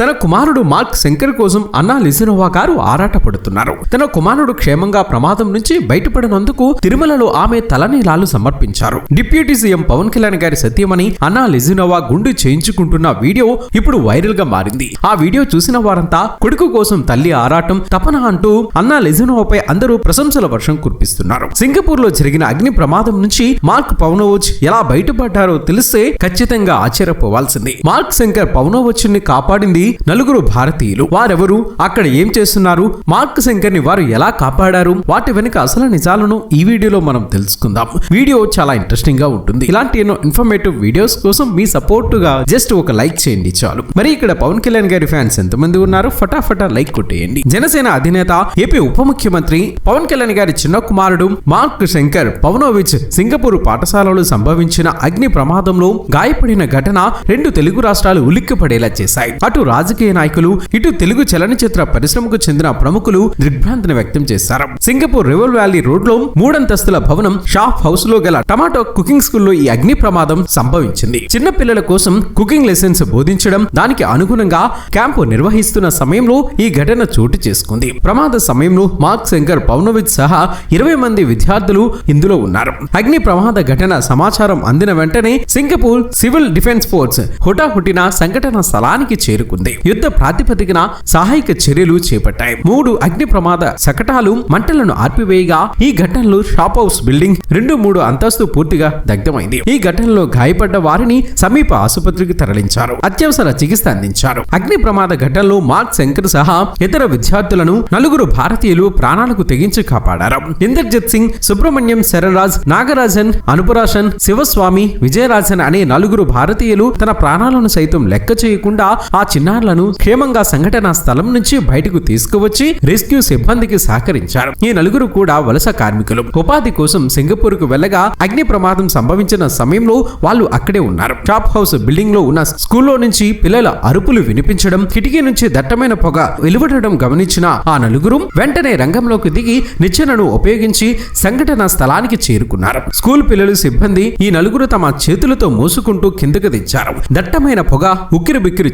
తన కుమారుడు మార్క్ శంకర్ కోసం అన్నా లిజినోవా గారు ఆరాటపడుతున్నారు. తన కుమారుడు క్షేమంగా ప్రమాదం నుంచి బయటపడినందుకు తిరుమలలో ఆమె తలనీలాలు సమర్పించారు. డిప్యూటీ సీఎం పవన్ కళ్యాణ్ గారి సత్యమని అన్నా లిజినోవా గుండు చేయించుకుంటున్న వీడియో ఇప్పుడు వైరల్గా మారింది. ఆ వీడియో చూసిన వారంతా కొడుకు కోసం తల్లి ఆరాటం తపన అంటూ అన్నా లిజినోవాపై అందరూ ప్రశంసల వర్షం కురిపిస్తున్నారు. సింగపూర్లో జరిగిన అగ్ని ప్రమాదం నుంచి మార్క్ పవనోవచ్ ఎలా బయటపడ్డారో తెలిస్తే ఖచ్చితంగా ఆశ్చర్యపోవాల్సింది. మార్క్ శంకర్ పవనోవచ్ని కాపాడింది నలుగురు భారతీయులు. వారెవరు? అక్కడ ఏం చేస్తున్నారు? మార్క్ శంకర్ని వారు ఎలా కాపాడారు? వాటి వెనుక అసలు నిజాలను ఈ వీడియోలో మనం తెలుసుకుందాం. వీడియో చాలా ఇంట్రెస్టింగ్గా ఉంటుంది. ఇలాంటి ఎన్నో ఇన్ఫర్మేటివ్ వీడియోస్ కోసం మీ సపోర్ట్గా జస్ట్ ఒక లైక్ చేయండి చాలు. మరి ఇక్కడ పవన్ కళ్యాణ్ గారి ఫ్యాన్స్ ఎంతమంది ఉన్నారు? ఫటాఫటా లైక్ కొట్టేయండి. జనసేన అధినేత ఏపీ ఉప ముఖ్యమంత్రి పవన్ కళ్యాణ్ గారి చిన్న కుమారుడు మార్క్ శంకర్ పవనోవిచ్ సింగపూర్ పాఠశాలలో సంభవించిన అగ్ని ప్రమాదంలో గాయపడిన ఘటన రెండు తెలుగు రాష్ట్రాలు ఉలిక్కిపడేలా చేశాయి. అటు రాజకీయ నాయకులు ఇటు తెలుగు చలనచిత్ర పరిశ్రమకు చెందిన ప్రముఖులు దిగ్భ్రాంతిని వ్యక్తం చేశారు. సింగపూర్ రివర్ వ్యాలీ రోడ్లో మూడంతస్తుల భవనం షాప్ హౌస్లో గల టమాటో కుకింగ్ స్కూల్లో ఈ అగ్ని ప్రమాదం సంభవించింది. చిన్న పిల్లల కోసం కుకింగ్ లెసన్స్ బోధించడం దానికి అనుగుణంగా క్యాంపు నిర్వహిస్తున్న సమయంలో ఈ ఘటన చోటు చేసుకుంది. ప్రమాద సమయంలో మార్క్ శంకర్ పౌనవిత్ సహా ఇరవై మంది విద్యార్థులు ఇందులో ఉన్నారు. అగ్ని ప్రమాద ఘటన సమాచారం అందిన వెంటనే సింగపూర్ సివిల్ డిఫెన్స్ ఫోర్స్ హుటాహుటిన సంఘటన స్థలానికి చేరుకుంది. యుద్ధ ప్రాతిపదికన సహాయక చర్యలు చేపట్టాయి. మూడు అగ్ని ప్రమాద శకటాలు మంటలను ఆర్పివేయగా ఈ ఘటనలో షాప్ హౌస్ బిల్డింగ్ రెండు మూడు అంతస్తు పూర్తిగా దగ్ధమైంది. ఈ ఘటనలో గాయపడ్డ వారిని సమీప ఆసుపత్రికి తరలించారు. అత్యవసర చికిత్స అందించారు. అగ్ని ప్రమాద ఘటనలో మార్క్ శంకర్ సహా ఇతర విద్యార్థులను నలుగురు భారతీయులు ప్రాణాలకు తెగించి కాపాడారు. ఇందర్జిత్ సింగ్ సుబ్రహ్మణ్యం శరణరాజ్ నాగరాజన్ అనుపురాషన్ శివస్వామి విజయరాజన్ అనే నలుగురు భారతీయులు తన ప్రాణాలను సైతం లెక్క చేయకుండా ఆ చిన్న చిన్నారులను క్షేమంగా సంఘటనా స్థలం నుంచి బయటకు తీసుకువచ్చి రెస్క్యూ సిబ్బందికి సహకరించారు. ఈ నలుగురు కూడా వలస కార్మికులు. ఉపాధి కోసం సింగపూర్కు వెళ్ళగా అగ్ని ప్రమాదం సంభవించిన సమయంలో వాళ్ళు అక్కడే ఉన్నారు. షాప్ హౌస్ బిల్డింగ్లో ఉన్న స్కూల్లో నుంచి పిల్లల అరుపులు వినిపించడం కిటికీ నుంచి దట్టమైన పొగ వెలువడడం గమనించిన ఆ నలుగురు వెంటనే రంగంలోకి దిగి నిచ్చెనను ఉపయోగించి సంఘటన స్థలానికి చేరుకున్నారు. స్కూల్ పిల్లలు సిబ్బంది ఈ నలుగురు తమ చేతులతో మోసుకుంటూ కిందకు దించారు. దట్టమైన పొగ ఉక్కిరి బిక్కిరి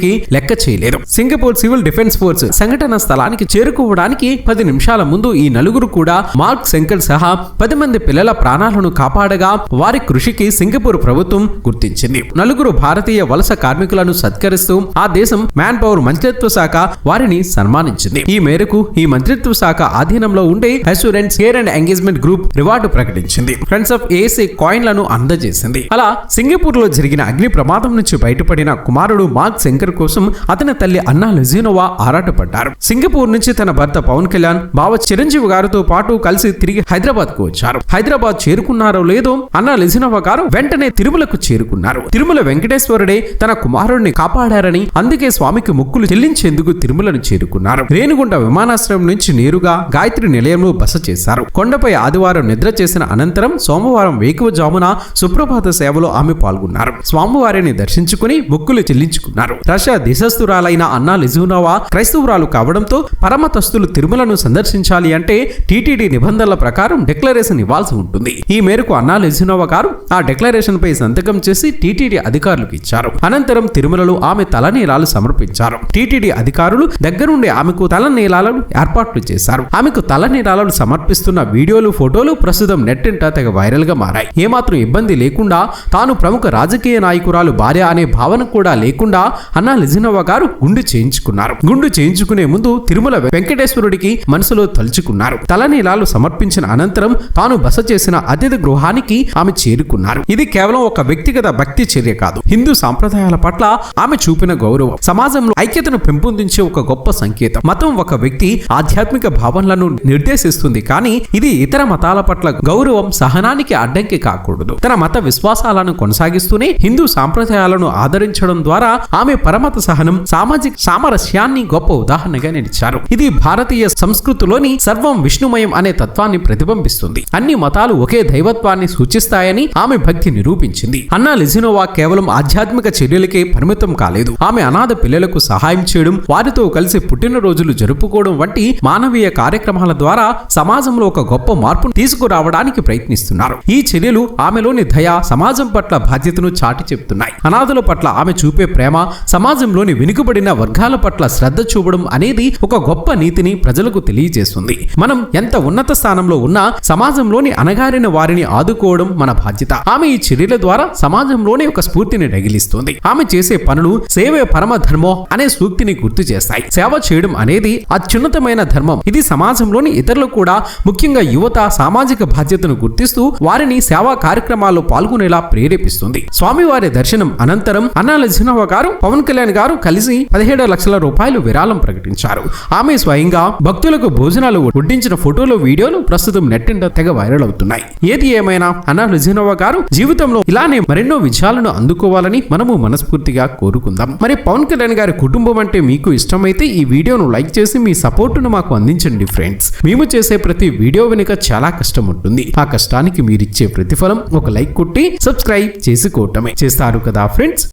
చేస్తున్నప్పటికీ లెక్క చేయలేదు సింగపూర్ సివిల్ డిఫెన్స్ ఫోర్స్ సంఘటన స్థలానికి చేరుకోవడానికి పది నిమిషాల ముందు ఈ నలుగురు కూడా మార్క్ శంకర్ సహా పది మంది పిల్లల ప్రాణాలను కాపాడగా వారి కృషికి సింగపూర్ ప్రభుత్వం గుర్తించింది. నలుగురు భారతీయ వలస కార్మికులను సత్కరిస్తూ ఆ దేశం మ్యాన్ పవర్ మంత్రిత్వ శాఖ వారిని సన్మానించింది. ఈ మేరకు ఈ మంత్రిత్వ శాఖ ఆధీనంలో ఉండే assurance care and engagement group reward ప్రకటించింది. ఫ్రెండ్స్ ఆఫ్ ఏసీ కాయిన్లను అందజేసింది. అలా సింగపూర్లో జరిగిన అగ్ని ప్రమాదం నుంచి బయటపడిన కుమారుడు మార్క్ శంకర్ కోసం అతని తల్లి అన్నా లెజినోవా ఆరాటపడ్డారు. సింగపూర్ నుంచి తన భర్త పవన్ కళ్యాణ్ బావ చిరంజీవి గారితో పాటు కలిసి తిరిగి హైదరాబాద్కు వచ్చారు. హైదరాబాద్ చేరుకున్నారో లేదో అన్నా లెజినోవా గారు వెంటనే తిరుమలకు చేరుకున్నారు. తిరుమల వెంకటేశ్వరుడే తన కుమారుడిని కాపాడారని అందుకే స్వామికి మొక్కులు చెల్లించేందుకు తిరుమలను చేరుకున్నారు. రేణుగుంట విమానాశ్రయం నుంచి నేరుగా గాయత్రి నిలయంలో బస చేశారు. కొండపై ఆదివారం నిద్ర చేసిన అనంతరం సోమవారం వేకువజామున సుప్రభాత సేవలో ఆమె పాల్గొన్నారు. స్వామివారిని దర్శించుకుని మొక్కులు చెల్లించుకున్నారు. రష్యా దేశస్థురాలైన అన్నా లిజునోవా క్రైస్తవురాలు కావడంతో పరమతస్తులు తిరుమలను సందర్శించాలి అంటే టీటీడీ నిబంధనల ప్రకారం డిక్లరేషన్ ఇవ్వాల్సి ఉంటుంది. ఈ మేరకు అన్నా లిజునోవా గారు ఆ డిక్లరేషన్ పై సంతకం చేసి టీటీడీ అధికారులకు ఇచ్చారు. అనంతరం తిరుమలలో ఆమె తలనీలాలు సమర్పించారు. టీటీడీ అధికారులు దగ్గరుండి ఆమెకు తలనీలాలను ఏర్పాట్లు చేశారు. ఆమెకు తలనీలాలను సమర్పిస్తున్న వీడియోలు ఫోటోలు ప్రస్తుతం నెట్టింట తెగ వైరల్గా మారాయి. ఏమాత్రం ఇబ్బంది లేకుండా తాను ప్రముఖ రాజకీయ నాయకురాలు భార్య అనే భావన కూడా లేకుండా అన్న లిజినోవా గారు గుండు చేయించుకున్నారు. గుండు చేయించుకునే ముందు తిరుమల వెంకటేశ్వరుడికి మనసులో తలుచుకున్నారు. తలనీలాలు సమర్పించిన అనంతరం తాను బస చేసిన అతిథి గృహానికి ఆమె చేరుకున్నారు. ఇది కేవలం ఒక వ్యక్తిగత భక్తి చర్య కాదు. హిందూ సాంప్రదాయాల పట్ల ఆమె చూపిన గౌరవం సమాజంలో ఐక్యతను పెంపొందించే ఒక గొప్ప సంకేతం. మతం ఒక వ్యక్తి ఆధ్యాత్మిక భావనలను నిర్దేశిస్తుంది కానీ ఇది ఇతర మతాల పట్ల గౌరవం సహనానికి అడ్డంకి కాకూడదు. తన మత విశ్వాసాలను కొనసాగిస్తూనే హిందూ సాంప్రదాయాలను ఆదరించడం ద్వారా ఆమె పరమత సహనం సామాజిక సామరస్యాన్ని గొప్ప ఉదాహరణగా నిలిచారు. ఇది భారతీయ సంస్కృతిలోని సర్వం విష్ణుమయం అనే తత్వాన్ని ప్రతిబింబిస్తుంది. అన్ని మతాలు ఒకే దైవత్వాన్ని సూచిస్తాయని ఆమె భక్తి నిరూపించింది. అన్నా లిజినోవా కేవలం ఆధ్యాత్మిక చర్యలకే పరిమితం కాలేదు. ఆమె అనాథ పిల్లలకు సహాయం చేయడం వారితో కలిసి పుట్టినరోజులు జరుపుకోవడం వంటి మానవీయ కార్యక్రమాల ద్వారా సమాజంలో ఒక గొప్ప మార్పును తీసుకురావడానికి ప్రయత్నిస్తున్నారు. ఈ చర్యలు ఆమెలోని దయ సమాజం పట్ల బాధ్యతను చాటి చెప్తున్నాయి. అనాథుల పట్ల ఆమె చూపే ప్రేమ సమాజ సమాజంలోని వెనుకబడిన వర్గాల పట్ల శ్రద్ధ చూపడం అనేది ఒక గొప్ప నీతిని ప్రజలకు తెలియజేస్తుంది. మనం ఎంత ఉన్నత స్థానంలో ఉన్నా సమాజంలోని అణగారిన వారిని ఆదుకోవడం మన బాధ్యత. ఆమె ఈ చర్యల ద్వారా సమాజంలోని ఒక స్ఫూర్తిని రగిలిస్తుంది. ఆమె చేసే పనులు సేవే పరమ ధర్మో అనే సూక్తిని గుర్తు చేస్తాయి. సేవ చేయడం అనేది అత్యున్నతమైన ధర్మం. ఇది సమాజంలోని ఇతరులు కూడా ముఖ్యంగా యువత సామాజిక బాధ్యతను గుర్తిస్తూ వారిని సేవా కార్యక్రమాల్లో పాల్గొనేలా ప్రేరేపిస్తుంది. స్వామివారి దర్శనం అనంతరం అన్నాల లజినవ గారు పవన్ కళ్యాణ్ గారు కలిసి పదిహేడు లక్షల రూపాయలు విరాళం ప్రకటించారు. ఆమె స్వయంగా భక్తులకు భోజనాలు వడ్డించిన ఫోటోలు వీడియోలు ప్రస్తుతం నెట్టింట తెగ వైరల్ అవుతున్నాయి. ఏది ఏమైనా అన్నా లజినవ గారు జీవితంలో ఇలానే మరెన్నో విజయాలను అందుకోవాలని మనము మనస్ఫూర్తిగా కోరుకుందాం. మరి పవన్ కళ్యాణ్ గారి కుటుంబం అంటే మీకు ఇష్టమైతే ఈ వీడియోను లైక్ చేసి మీ సపోర్టును మాకు అందించండి ఫ్రెండ్స్. మేము చేసే ప్రతి వీడియో వెనుక చాలా కష్టం ఉంటుంది. ఆ కష్టానికి మీరిచ్చే ప్రతిఫలం ఒక లైక్ కొట్టి సబ్స్క్రైబ్ చేసుకోవటమే. చేస్తారు కదా ఫ్రెండ్స్?